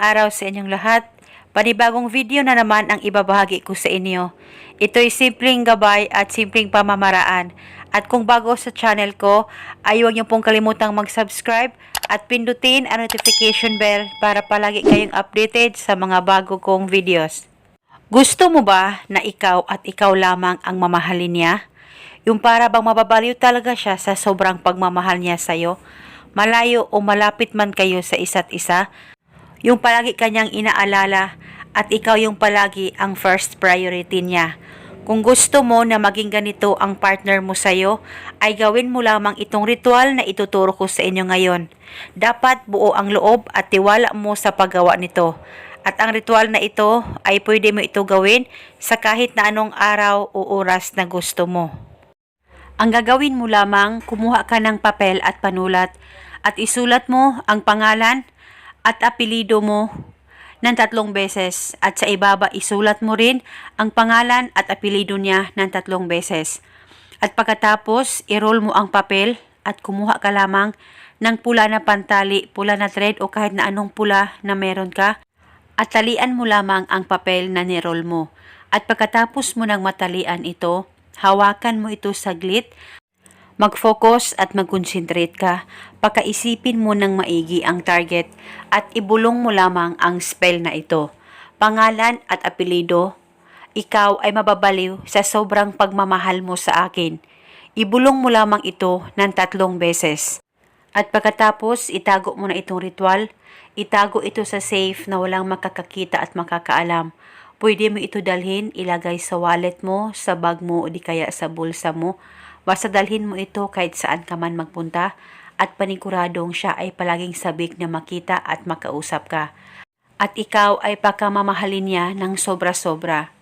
araw sa inyong lahat. Panibagong video na naman ang ibabahagi ko sa inyo. Ito'y simpleng gabay at simpleng pamamaraan. At kung bago sa channel ko, ay huwag niyo pong kalimutang mag-subscribe at pindutin ang notification bell para palagi kayong updated sa mga bago kong videos. Gusto mo ba na ikaw at ikaw lamang ang mamahalin niya? Yung para bang mababaliw talaga siya sa sobrang pagmamahal niya sa'yo? Malayo o malapit man kayo sa isa't isa? Yung palagi kanyang inaalala at ikaw yung palagi ang first priority niya. Kung gusto mo na maging ganito ang partner mo sa'yo, ay gawin mo lamang itong ritual na ituturo ko sa inyo ngayon. Dapat buo ang loob at tiwala mo sa paggawa nito. At ang ritual na ito ay pwede mo ito gawin sa kahit na anong araw o oras na gusto mo. Ang gagawin mo lamang, kumuha ka ng papel at panulat at isulat mo ang pangalan at apelido mo ng tatlong beses at sa ibaba isulat mo rin ang pangalan at apelido niya ng tatlong beses. At pagkatapos, i-roll mo ang papel at kumuha ka lamang ng pula na pantali, pula na thread o kahit na anong pula na meron ka at talian mo lamang ang papel na nirol mo. At pagkatapos mo ng matalian ito, hawakan mo ito saglit, mag-focus at mag-concentrate ka. Pakaisipin mo ng maigi ang target at ibulong mo lamang ang spell na ito. Pangalan at apelido, ikaw ay mababaliw sa sobrang pagmamahal mo sa akin. Ibulong mo lamang ito ng tatlong beses. At pagkatapos, itago mo na itong ritual. Itago ito sa safe na walang makakakita at makakaalam. Pwede mo ito dalhin, ilagay sa wallet mo, sa bag mo o di kaya sa bulsa mo. Basta dalhin mo ito kahit saan ka man magpunta at paniguradong siya ay palaging sabik na makita at makausap ka. At ikaw ay pakamamahalin niya ng sobra-sobra.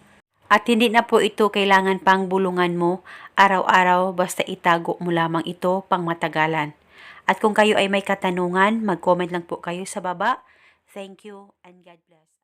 At hindi na po ito kailangan pang bulungan mo, araw-araw basta itago mo lamang ito pang matagalan. At kung kayo ay may katanungan, mag-comment lang po kayo sa baba. Thank you and God bless.